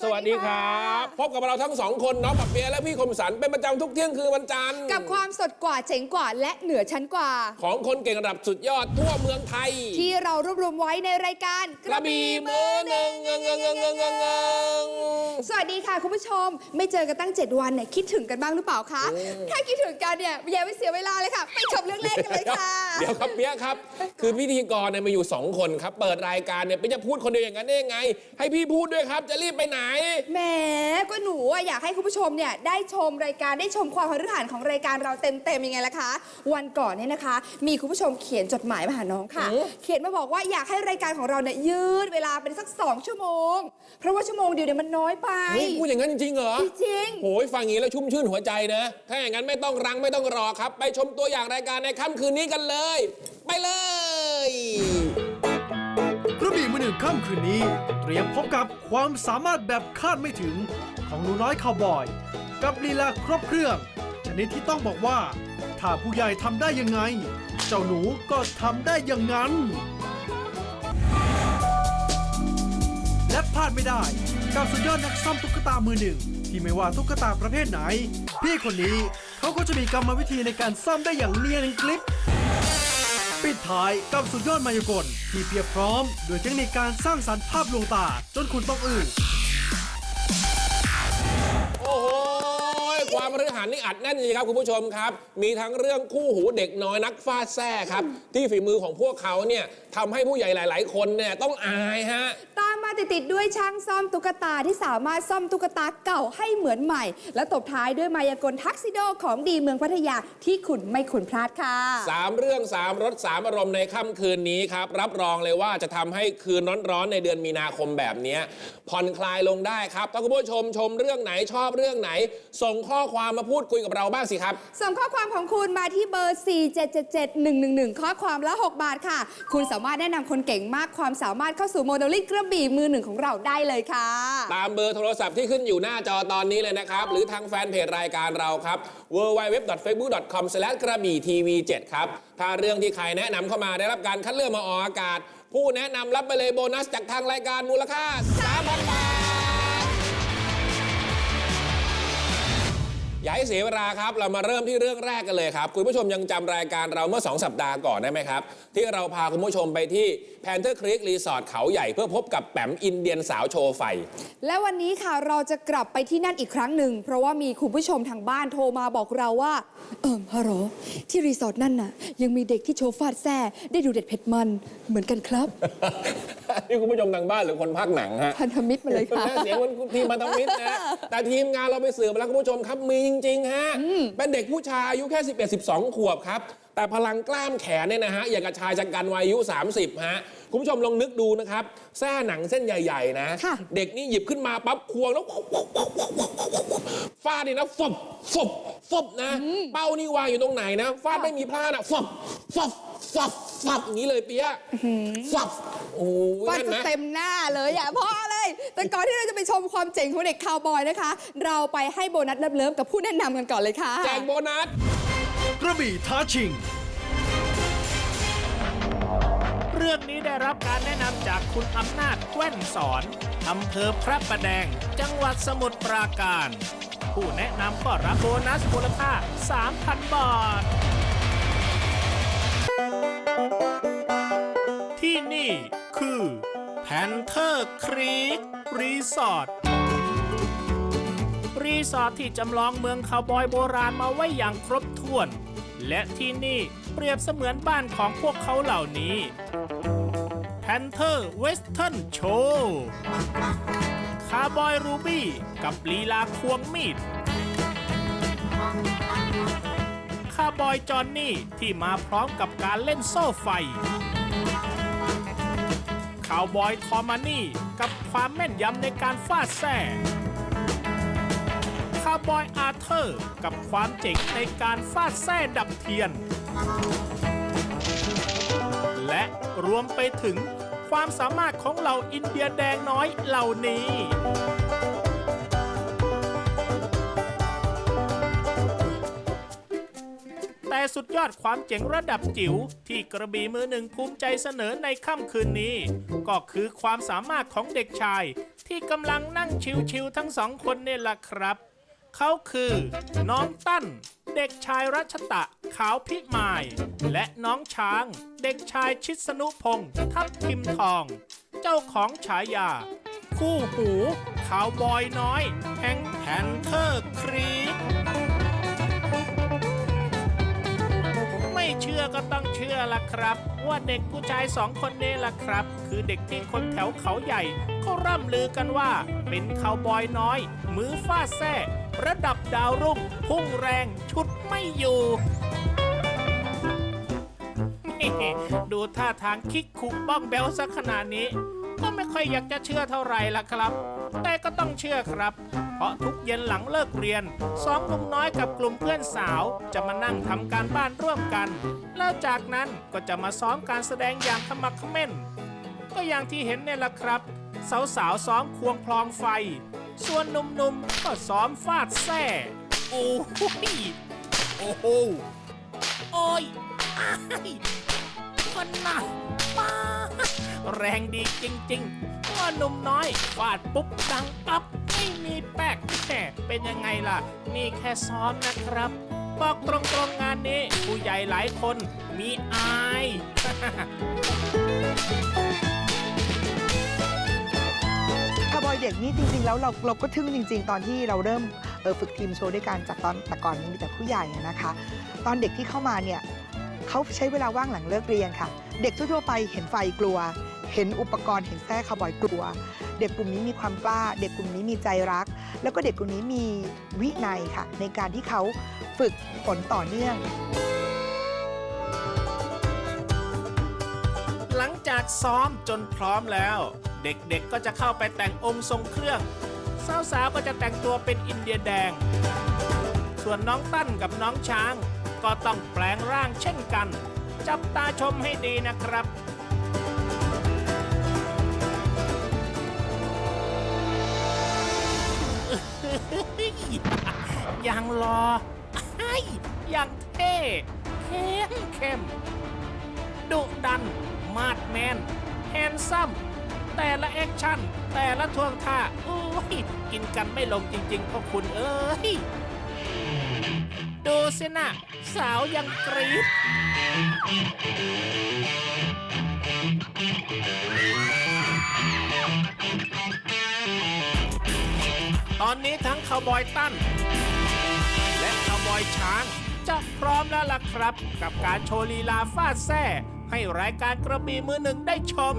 สสวัวัสสดีดีค่ะครับ พบกับเราทั้งสองคนน้องปับเปียและพี่คมสันเป็นประจำทุกเที่ยงคืนวันจันทร์กับความสดกว่าเจ๋งกว่าและเหนือชั้นกว่า ของคนเก่งระดับสุดยอดทั่วเมืองไทย ที่เรารวบรวมไว้ในรายการกระบี่มือหนึ่งเงงเงงเงงเงงเงงเงงสวัสดีค่ะคุณผู้ชม ไม่เจอกันตั้ง 7 วันเนี่ยคิดถึงกันบ้างหรือเปล่าคะถ้าคิดถึงกันเนี่ยอย่าไปเสียเวลาเลยค่ะไปชมเรื่องแรกกันเลยค่ะเดี๋ยวครับเปียครับ คือพิธีกรเนี่ยมาอยู่สองคนครับ เปิดรายการเนี่ยไปจะพูดคนเดียวอย่างนั้นได้ยังไง ให้พี่พูดด้วยครับจะรีบไปไหนแหมก็หนูอะอยากให้คุณผู้ชมเนี่ยได้ชมรายการได้ชมความพฤหันของรายการเราเต็มๆยังไงล่ะคะ วันก่อนเนี่ยนะคะ มีคุณผู้ชมเขียนจดหมายมาหาน้องค่ะ อืม เขียนมาบอกว่าอยากให้รายการของเราเนี่ยยืดเวลาเป็นสักสองชั่วโมง เพราะว่าชั่วโมงเดียวเนี่ยมันน้อยไปเฮ้ยพูดอย่างนั้นจริงๆเหรอ จริงโอ้ยฟังอย่างนี้แล้วชุ่มชื่นหัวใจนะ ถ้าอย่างนั้นไม่ต้องรังไม่ต้องรอครับ ไปชมตัวอย่างรายการในค่ำคืนนี้กันเลย ไปเลย กระบี่มือหนึ่งค่ำคืนนี้ เตรียมพบกับความสามารถแบบคาดไม่ถึงของหนูน้อยคาวบอย กับลีลาครบเครื่อง ชนิดที่ต้องบอกว่า ถ้าผู้ใหญ่ทำได้ยังไง เจ้าหนูก็ทำได้อย่างนั้น และพลาดไม่ได้กับสุดยอดนักซ่อมตุ๊กตามือหนึ่ง ที่ไม่ว่าตุ๊กตาประเภทไหน พี่คนนี้เขาก็จะมีกรรมวิธีในการซ่อมได้อย่างเนียนกลิป ปิดท้ายกับสุดยอดมายากลที่เพียบพร้อมด้วยเทคนิคการสร้างสรรค์ภาพลวงตา จนคุณต้องอึ้งโอ้โหความฤหันนี่อัดแน่นจริงๆครับคุณผู้ชมครับ มีทั้งเรื่องคู่หูเด็กน้อยนักฟาดแซ่ครับ ที่ฝีมือของพวกเขาเนี่ย ทำให้ผู้ใหญ่หลาย ๆ คนเนี่ยต้องอายฮะๆตามมาติดๆด้วยช่างซ่อมตุ๊กตาที่สามารถซ่อมตุ๊กตาเก่าให้เหมือนใหม่ และตบท้ายด้วยมายากลทักซิโดของดีเมืองพัทยาที่คุณไม่คุณพลาดค่ะ สามเรื่องสามรสสามอารมณ์ในค่ำคืนนี้ครับ รับรองเลยว่าจะทำให้คืนร้อนๆในเดือนมีนาคมแบบเนี้ยผ่อนคลายลงได้ครับถ้าคุณผู้ชมชมเรื่องไหนชอบเรื่องไหน ส่งข้อความมาพูดคุยกับเราบ้างสิครับ ส่งข้อความของคุณมาที่เบอร์ 4777111 ข้อความละ 6 บาทค่ะ คุณสามารถมาแนะนำคนเก่งมากความสามารถเข้าสู่โมเดลลิ่งกระบี่มือหนึ่งของเราได้เลยค่ะ ตามเบอร์โทรศัพท์ที่ขึ้นอยู่หน้าจอตอนนี้เลยนะครับ หรือทางแฟนเพจรายการเราครับ www.facebook.com กระบี่ทีวี7ครับ ถ้าเรื่องที่ใครแนะนำเข้ามาได้รับการคัดเลือกมาออกอากาศ ผู้แนะนำรับไปเลยโบนัสจากทางรายการมูลค่า3,000บาท อย่าให้เสียเวลาครับ เรามาเริ่มที่เรื่องแรกกันเลยครับ คุณผู้ชมยังจำรายการเราเมื่อ 2 สัปดาห์ก่อนได้ไหมครับ ที่เราพาคุณผู้ชมไปที่แพนเทอร์ครีกรีสอร์ทเขาใหญ่เพื่อพบกับแปมอินเดียนสาวโชว์ไฟ และวันนี้ค่ะเราจะกลับไปที่นั่นอีกครั้งหนึ่ง เพราะว่ามีคุณผู้ชมทางบ้านโทรมาบอกเราว่า เอิมฮัลโหลที่รีสอร์ทนั่นน่ะยังมีเด็กที่โชว์ฟาดแซ่ได้ดูเด็ดเผ็ดมันเหมือนกันครับ นี่คุณผู้ชมทางบ้านหรือคนภาคหนังฮะพันธมิตรมาเลยค่ะเสียงมันทีมมันทมิตรนะแต่ทีมงานเราไปสืบมาแล้วคุณผู้ชมครับมีจริงๆฮะเป็นเด็กผู้ชายอายุแค่ 11 12 ขวบครับแต่พลังกล้ามแขนเนี่ยนะฮะอย่างกับชายจักันวัยอายุ 30 ฮะ คุณผู้ชมลองนึกดูนะครับ แส้หนังเส้นใหญ่ ๆนะค่ะเด็กนี่หยิบขึ้นมาปั๊บควงแล้วฟาดนี่นะฟบฟบฟบนะ เป้านี่วางอยู่ตรงไหนนะ ฟาดไม่มีพลาดอะฟบฟบฟบฟบอย่างนี้เลยเปียะฟบ โอ้ยฟาดนั่นจะนะเต็มหน้าเลยอย่าพอเลย แต่ก่อนที่เราจะไปชมความเจ๋งของเด็กคาวบอยนะคะ เราไปให้โบนัสเลิฟๆกับผู้แนะนำกันก่อนเลยค่ะแจกโบนัสกระบี่ท้าชิง เรื่องนี้ได้รับการแนะนำจากคุณอำนาจแว่นสอนอำเภอพระประแดง จังหวัดสมุทรปราการ ผู้แนะนำก็รับโบนัสมูลค่า 3,000 บาทที่ ร์ครีกรีสอร์ทรีสอร์ทที่จำลองเมืองคาวบอยโบราณมาไว้อย่างครบถ้วน และที่นี่เปรียบเสมือนบ้านของพวกเขาเหล่านี้ Panther Western Show คาร์บอยรูบี้กับลีลาควงมีดคาร์บอยจอนนี่ที่มาพร้อมกับการเล่นโซ่ไฟาวบอยทอมานี่ กับความแม่นยำในการฟาดแส่คาร์บอยอาเธอร์กับความเจ๋งในการฟาดแส่ดับเทียน และรวมไปถึงความสามารถของเหล่าอินเดียแดงน้อยเหล่านี้ สุดยอดความเจ๋งระดับจิ๋วที่กระบี่มือหนึ่งภูมิใจเสนอในค่ำคืนนี้ ก็คือความสามารถของเด็กชาย ที่กำลังนั่งชิวๆทั้งสองคนนี่แหละครับ เขาคือ น้องตั้น เด็กชายรัชตะ ขาวพิมาย และน้องช้าง เด็กชายชิสนุพงศ์ทับทิมทอง เจ้าของฉายา คู่หูขาวบอยน้อย แห่งแพนเทอร์ครี เชื่อละครับ ว่าเด็กผู้ชายสองคนนี้ล่ะครับ คือเด็กที่คนแถวเขาใหญ่เขาร่ำลือกันว่า เป็นคาวบอยน้อย มือฟาดแท้ระดับดาวรุ่งพุ่งแรงชุดไม่อยู่ดูท่าทางคิกคุกบ้องแบลสักขนาดนี้ ค่อยอยากจะเชื่อเท่าไหร่ละครับ แต่ก็ต้องเชื่อครับ เพราะทุกเย็นหลังเลิกเรียนสองหนุ่มน้อยกับกลุ่มเพื่อนสาว จะมานั่งทำการบ้านร่วมกัน แล้วจากนั้นก็จะมาซ้อมการแสดงอย่างขมักเขม้น ก็อย่างที่เห็นเนี่ยแหละครับ สาวๆซ้อมควงพลองไฟ ส่วนหนุ่มๆก็ซ้อมฟาดแส้โอ้โหยโอ้โหโอ้ยอ้ายมันหนักมาก แรงดีจริงๆว่าหนุ่มน้อยฟาดปุ๊บดังปั๊บไม่มีแป๊กแหมเป็นยังไงล่ะ นี่แค่ซ้อมนะครับ บอกตรงๆงานนี้ ผู้ใหญ่หลายคนมีอายคาร์บอยเด็กนี่จริง ๆ แล้วเราเราก็ทึ่งจริง ๆ ตอนที่เราเริ่มเออฝึกทีมโชว์ด้วยกันจากตอนแต่ก่อนมีแต่ผู้ใหญ่นะคะ ตอนเด็กที่เข้ามาเนี่ยเขาใช้เวลาว่างหลังเลิกเรียนค่ะ เด็กทั่วๆไปเห็นไฟกลัว เห็นอุปกรณ์เห็นแท้คาร์บอยกลัว เด็กกลุ่มนี้มีความกล้า เด็กกลุ่มนี้มีใจรัก แล้วก็เด็กกลุ่มนี้มีวินัยค่ะ ในการที่เขาฝึกฝนต่อเนื่อง หลังจากซ้อมจนพร้อมแล้ว เด็กๆก็จะเข้าไปแต่งองค์ทรงเครื่องสาวๆก็จะแต่งตัวเป็นอินเดียแดง ส่วนน้องตั้นกับน้องช้าง ก็ต้องแปลงร่างเช่นกัน จับตาชมให้ดีนะครับ อย่างรอไอ้ยอย่างเท่เข้มเข้มดุดัน มาดแมน แฮนซัม แต่ละแอคชั่น แต่ละท่วงท่าโอ้ย กินกันไม่ลงจริงๆพ่อคุณเอ้ย ดูสินะ สาวยังกรี๊ดตอนนี้ทั้งคาวบอยตั้น อยช้าง จะพร้อมแล้วล่ะครับ กับการโชว์ลีลาฟาดแส้ให้รายการกระบี่มือหนึ่งได้ชม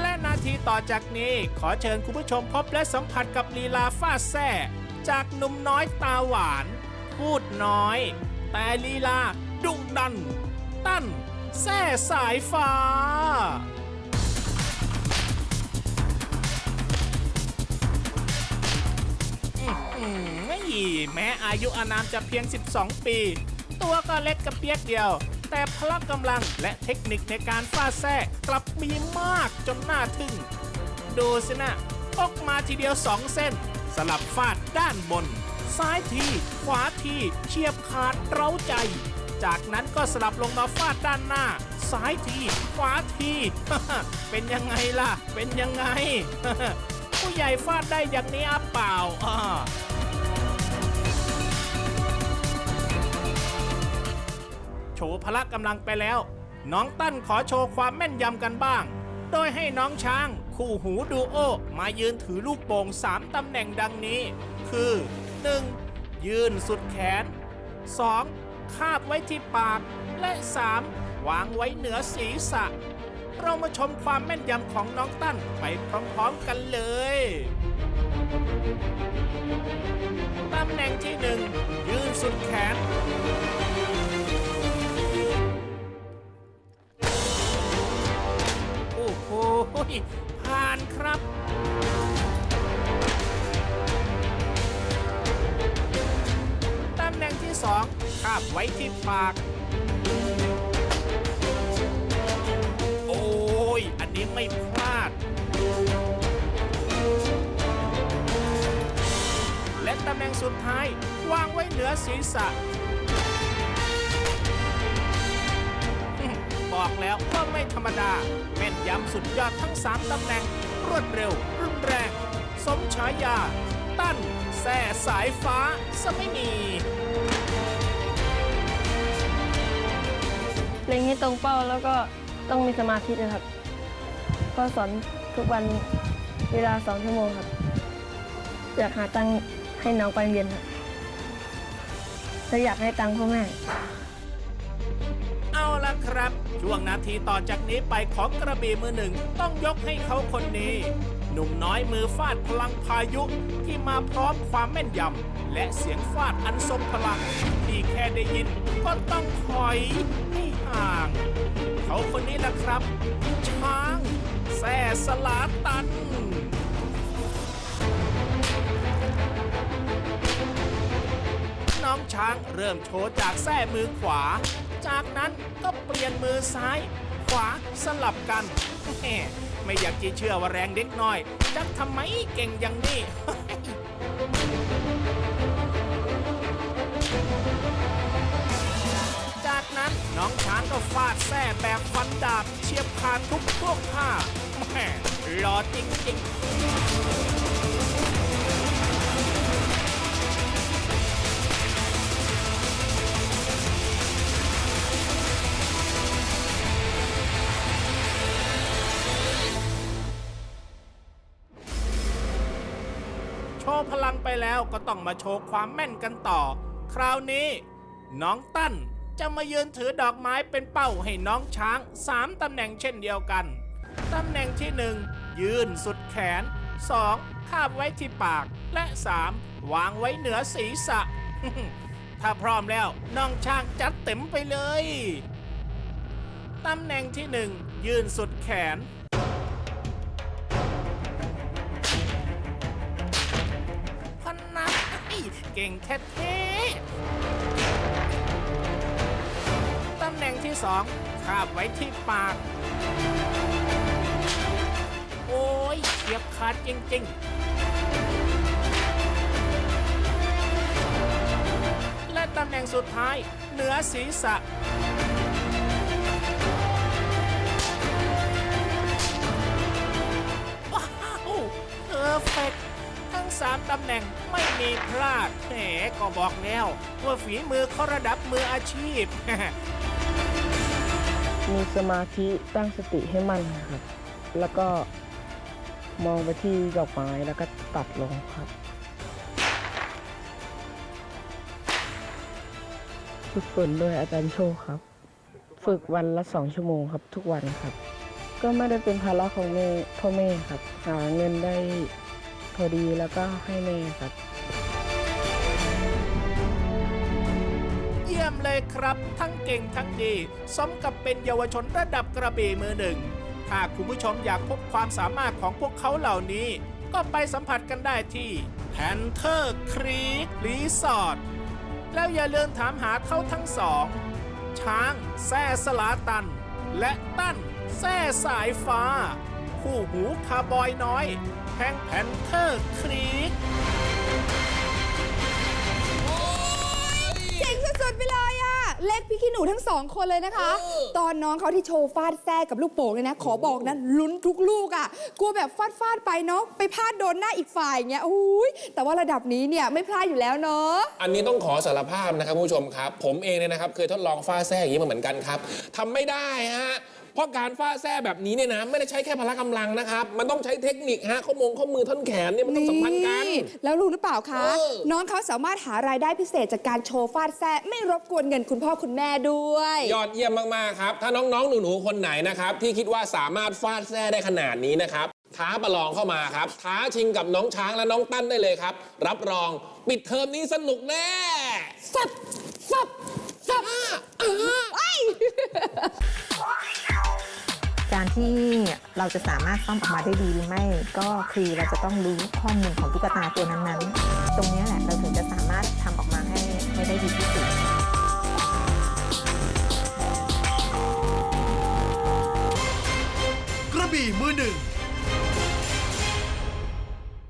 และนาทีต่อจากนี้ขอเชิญคุณผู้ชมพบและสัมผัสกับลีลาฟาดแส้จากหนุ่มน้อยตาหวาน พูดน้อย แต่ลีลาดุดัน ตั้น แส้สายฟ้าอืมไม่แม้อายุอานามจะเพียง 12 ปี ตัวก็เล็กกระเปียกเดียว แต่พละกำลังและเทคนิคในการฟาดแท้กลับมีมากจนน่าทึ่ง ดูสินะออกมาทีเดียว2เส้น สลับฟาดด้านบน ซ้ายที ขวาทีเฉียบขาดเร้าใจ จากนั้นก็สลับลงมาฟาดด้านหน้า ซ้ายทีขวาที เป็นยังไงล่ะ เป็นยังไง ผู้ใหญ่ฟาดได้อย่างนี้อะเปล่าอ่าโชว์พละกำลังไปแล้ว น้องตั้นขอโชว์ความแม่นยำกันบ้าง โดยให้น้องช้างคู่หูดูโอ มายืนถือลูกโป่ง3ตำแหน่งดังนี้ คือ 1. ยืนสุดแขน 2. คาบไว้ที่ปาก และ 3 วางไว้เหนือศีรษะ เรามาชมความแม่นยำของน้องตั้นไปพร้อมๆกันเลยตำแหน่งที่หนึ่งยืนสุดแขน โอ้โหผ่านครับาบไว้ที่ปาก โอ้ย อันนี้ไม่พลาด และตำแหน่งสุดท้าย วางไว้เหนือศีรษะ บอกแล้วว่าไม่ธรรมดาแม่นยำสุดยอดทั้ง 3ตำแหน่ง รวดเร็ว รุนแรง สมฉายา ตั้นแส่สายฟ้าสไม่มี เล็งให้ตรงเป้าแล้วก็ต้องมีสมาธินะครับก็สอนทุกวันเวลาสองชั่วโมงครับ อยากหาตังค์ให้น้องไปเรียนครับและอยากให้ตังค์พ่อแม่ เอาละครับ ช่วงนาทีต่อจากนี้ไปของกระบี่มือหนึ่งต้องยกให้เขาคนนี้ หนุ่มน้อยมือฟาดพลังพายุที่มาพร้อมความแม่นยำและเสียงฟาดอันทรงพลัง ที่แค่ได้ยินก็ต้องถอยให้ห่าง เขาคนนี้แหละครับ ช้างแซ่สลาตันน้องช้างเริ่มโชว์จากแส้มือขวา จากนั้นก็เปลี่ยนมือซ้าย ขวาสลับกันแหมไม่อยากจะเชื่อว่าแรงเด็กน้อย จักทำไมเก่งอย่างนี้ จากนั้นน้องช้างก็ฟาดแส้แบบฟันดาบเฉียบขาดทุกท่วงท่าแหมหล่อจริงๆ ว์พลังไปแล้วก็ต้องมาโชว์ความแม่นกันต่อ คราวนี้ น้องตั้นจะมายืนถือดอกไม้เป็นเป้าให้น้องช้าง3ตำแหน่งเช่นเดียวกัน ตำแหน่งที่1ยืนสุดแขน 2. คาบไว้ที่ปาก และ 3. วางไว้เหนือศีรษะ ถ้าพร้อมแล้วน้องช้างจัดเต็มไปเลย ตำแหน่งที่1ยืนสุดแขน เก่งแท้ๆตำแหน่งที่สองคาบไว้ที่ปาก โอ้ยเฉียบขาดจริง ๆ และตำแหน่งสุดท้ายเหนือศีรษะว้าวเพอร์เฟก 3ตำแหน่งไม่มีพลาดแหมก็บอกแล้วว่าฝีมือเขาระดับมืออาชีพ มีสมาธิตั้งสติให้มั่นครับ แล้วก็มองไปที่ดอกไม้แล้วก็ตัดลงครับ ฝึกฝนโดยอาจารย์โชคครับ ฝึกวันละสองชั่วโมงครับ ทุกวันครับ ก็ไม่ได้เป็นภาระของแม่พ่อแม่ครับ หาเงินได้ พอดีแล้วก็ให้แม่ครับ เยี่ยมเลยครับ ทั้งเก่งทั้งดีสมกับเป็นเยาวชนระดับกระบี่มือหนึ่ง ถ้าคุณผู้ชมอยากพบความสามารถของพวกเขาเหล่านี้ ก็ไปสัมผัสกันได้ที่ Panther Creek Resort แล้วอย่าลืมถามหาเขาทั้งสอง ช้างแซ่สลาตัน และตั้นแซ่สายฟ้า คู่หูคาร์บอยน้อยแห่งแพนเทอร์ครีกเจ๋งสุดๆไปเลยอะเล็กพี่ขี้หนูทั้งสองคนเลยนะคะ ตอนน้องเขาที่โชว์ฟาดแซ่กับลูกโป่งเลยนะ ขอบอกนะลุ้นทุกลูกอะกลัวแบบฟาดฟาดๆไปเนาะไปพลาดโดนหน้าอีกฝ่ายอย่างเงี้ยอุ้ยแต่ว่าระดับนี้เนี่ยไม่พลาดอยู่แล้วเนาะ อันนี้ต้องขอสารภาพนะครับคุณผู้ชมครับ ผมเองเนี่ยนะครับ เคยทดลองฟาดแซ่อย่างนี้มาเหมือนกันครับทำไม่ได้ฮะ เพราะการฟาดแซ่แบบนี้เนี่ยนะไม่ได้ใช้แค่พละกำลังนะครับ มันต้องใช้เทคนิคฮะข้อมงข้อมือท่อนแขนเนี่ยมันต้องสัมพันธ์กัน แล้วรู้หรือเปล่าคะ เออ น้องเขาสามารถหารายได้พิเศษจากการโชว์ฟาดแซ่ไม่รบกวนเงินคุณพ่อคุณแม่ด้วย ยอดเยี่ยมมาก ๆ ครับ ถ้าน้อง ๆ หนู ๆ คนไหนนะครับ ที่คิดว่าสามารถฟาดแซ่ได้ขนาดนี้นะครับ ท้าประลองเข้ามาครับ ท้าชิงกับน้องช้างและน้องตั้นได้เลยครับ รับรองปิดเทอมนี้สนุกแน่สับสับสับ การที่เราจะสามารถซ่อมออกมาได้ดีหรือไม่ ก็คือเราจะต้องรู้ข้อมูลของตุ๊กตาตัวนั้นๆ ตรงนี้แหละเราถึงจะสามารถทำออกมาให้ให้ได้ดีที่สุดกระบี่มือหนึ่ง